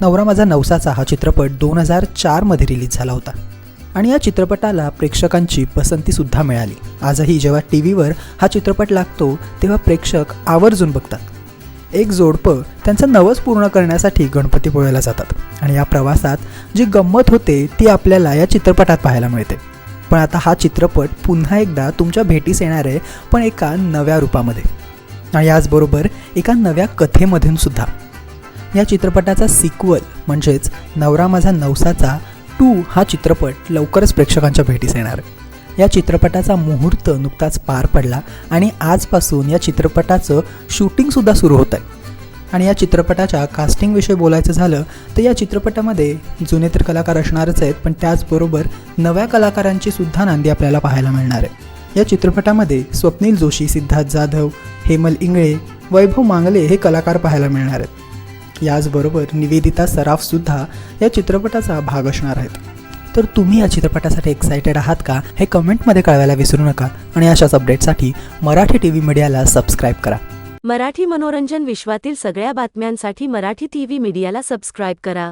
नवरा माझा नवसाचा हा चित्रपट दोन हजार चारमध्ये रिलीज झाला होता. आणि या चित्रपटाला प्रेक्षकांची पसंतीसुद्धा मिळाली. आजही जेव्हा टी व्हीवर हा चित्रपट लागतो तेव्हा प्रेक्षक आवर्जून बघतात. एक जोडपं त्यांचं नवस पूर्ण करण्यासाठी गणपतीपुळ्याला जातात. आणि या प्रवासात जी गंमत होते ती आपल्याला या चित्रपटात पाहायला मिळते. पण आता हा चित्रपट पुन्हा एकदा तुमच्या भेटीस येणार आहे पण एका नव्या रूपामध्ये. आणि याचबरोबर एका नव्या कथेमधून सुद्धा या चित्रपटाचा सिक्वल म्हणजेच नवरा माझा नवसाचा टू हा चित्रपट लवकरच प्रेक्षकांच्या भेटीस येणार. आहे. या चित्रपटाचा मुहूर्त नुकताच पार पडला आणि आजपासून या चित्रपटाचं शूटिंगसुद्धा सुरू होतं आहे आणि या चित्रपटाच्या कास्टिंगविषयी बोलायचं झालं तर या चित्रपटामध्ये जुने तर कलाकार असणारच आहेत पण त्याचबरोबर नव्या कलाकारांची सुद्धा नांदी आपल्याला पाहायला मिळणार आहे. या चित्रपटामध्ये स्वप्नील जोशी सिद्धार्थ जाधव हेमल इंगळे वैभव मांगले हे कलाकार पाहायला मिळणार आहेत. याचबरोबर निवेदिता सराफसुद्धा या चित्रपटाचा भाग असणार आहेत. तर तुम्ही या चित्रपटासाठी एक्सायटेड आहात का? हे कमेंटमध्ये कळवायला विसरू नका आणि अशाच अपडेटसाठी मराठी टी व्ही मीडियाला सबस्क्राईब करा. मराठी मनोरंजन विश्वातील सगळ्या बातम्यांसाठी मराठी टी व्ही मीडियाला सबस्क्राईब करा.